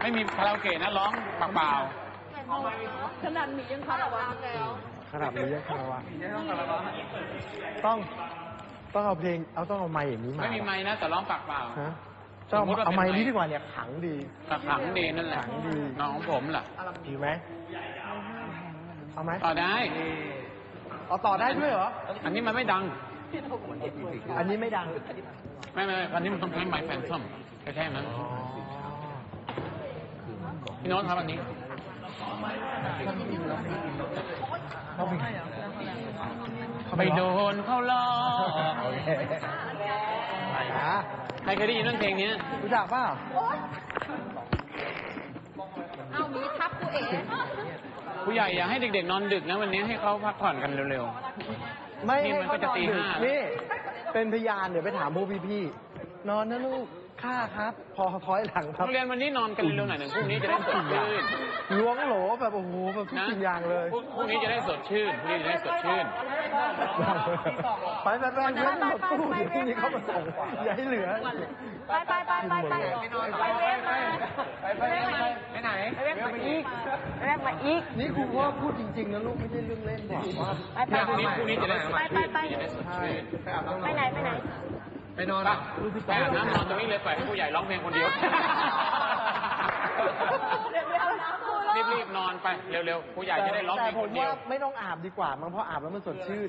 ไม่มีคาราโอเกะนะร้องปากเปล่าขนาดหมียังคาราวะแล้วขนาดนี้ยังคาราวะต้อง ต้องเอาเพลง เอาต้องเอาไมค์อย่างนี้มาไม่มีไม้นะแต่ร้องปากเปล่า ฮะต้องเอาสมมุติว่าเอาไมค์เป็นไมค์ นี้ดีกว่าเนี่ยขังดีกระขังดีนั่นแหละขังดี น้องของผมล่ะดีไหมเอาไหมต่อได้ เอาต่อได้ด้วยเหรอ อันนี้มันไม่ดัง อันนี้ไม่ดัง ไม่ไม่ไม่อันนี้มันต้องใช้ไม้แฟนซัมแค่แค่นั้นอ๋อ พี่โน้ตครับอันนี้ ไปโดนเขาล้อกโอเคนะใครเคยได้ยินเรื่องเพลงเนี้ยรู้จักเปล่าเอาหมีทับกูเอ๋ผู้ใหญ่อย่าให้เด็กๆนอนดึกนะวันนี้ให้เขาพักผ่อนกันเร็ว ไม่นี่มันก็จะตีห้า นี่ เป็นพยานเดี๋ยวไปถามพวกพี่ๆนอนนะลูก ค่าครับ พอถอยหลังๆครับ โรงเรียนวันนี้นอนกันเร็วๆหน่อยหนึ่งพรุ่งนี้จะได้สดชื่นล้วงโหลแบบโอ้โหแบบทุกนะสิ่งอย่างเลย พรุ่งพรุ่งนี้จะได้สดชื่นพรุ่งนี้จะได้สดชื่น ไปไปไปเพื่อนหมดตู้เดี๋ยวพรุ่งนี้เขามาส่งอย่าให้เหลือ ไปไปไปไปไปไปเวฟมาไปเวฟมาไปไหนไปเวฟมาอีกไปเวฟมาอีก นี่ครูพ่อพูดจริงๆนะลูกไม่ใช่เรื่องเล่นบอกว่า ไปไปเนี่ยพรุ่งนี้พรุ่งนี้จะได้สดไปไปชื่นไปจะได้สดชื่น ไปไหนไปไหน ไปนอนอะไปอาบน้ำนอนตรงนี้เลยปล่อยให้ผู้ใหญ่ร้องเพลงคนเดียวเดี๋ยวเดี๋ยวนะครูโลรีบๆนอนไปเร็วๆผู้ใหญ่จะได้ร้องเพแต่ลงผคมนเดียว่าวไม่ต้องอาบดีกว่ามั้งเพราะอาบแล้วมันสดชื่น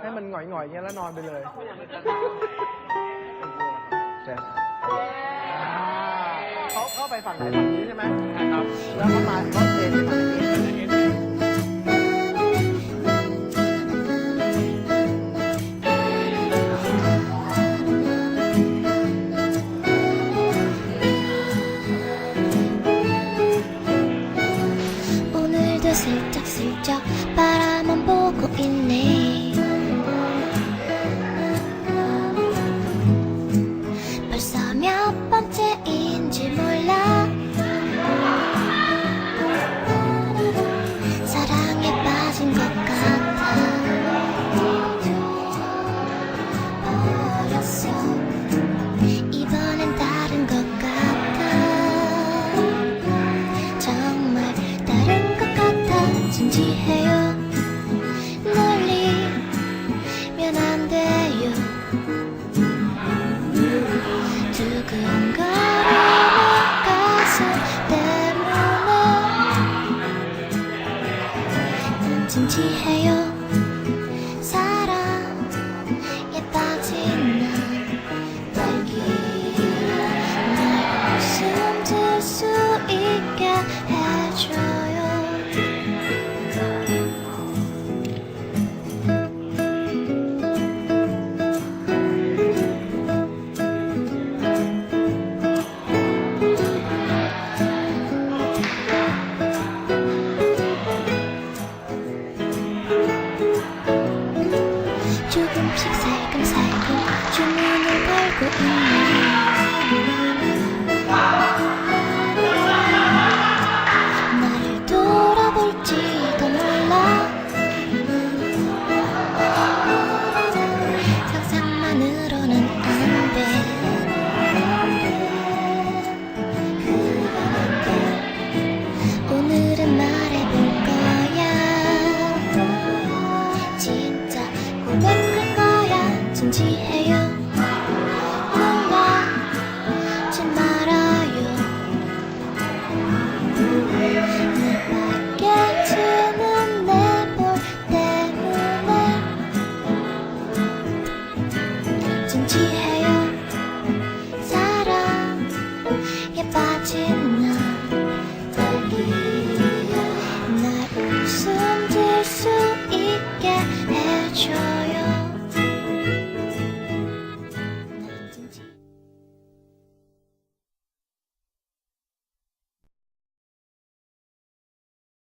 ให้มันหงอยๆอย่างเงี้ยแล้วนอนไปเลยเจ็เขาเข้าไปฝั่งไหนฝั่งนี้ใช่ไหมนะครับแล้วเขามาเขาเทที่ฝั่งนี้ 편지해요. 놀리면 안 돼요. 두근거리는 가슴 때문에 난 진지해요. 날 돌아볼지도 몰라. 상상만으로는 안돼. 오늘은 말해볼 거야. 진짜 고백할 거야. 진지해. 经济。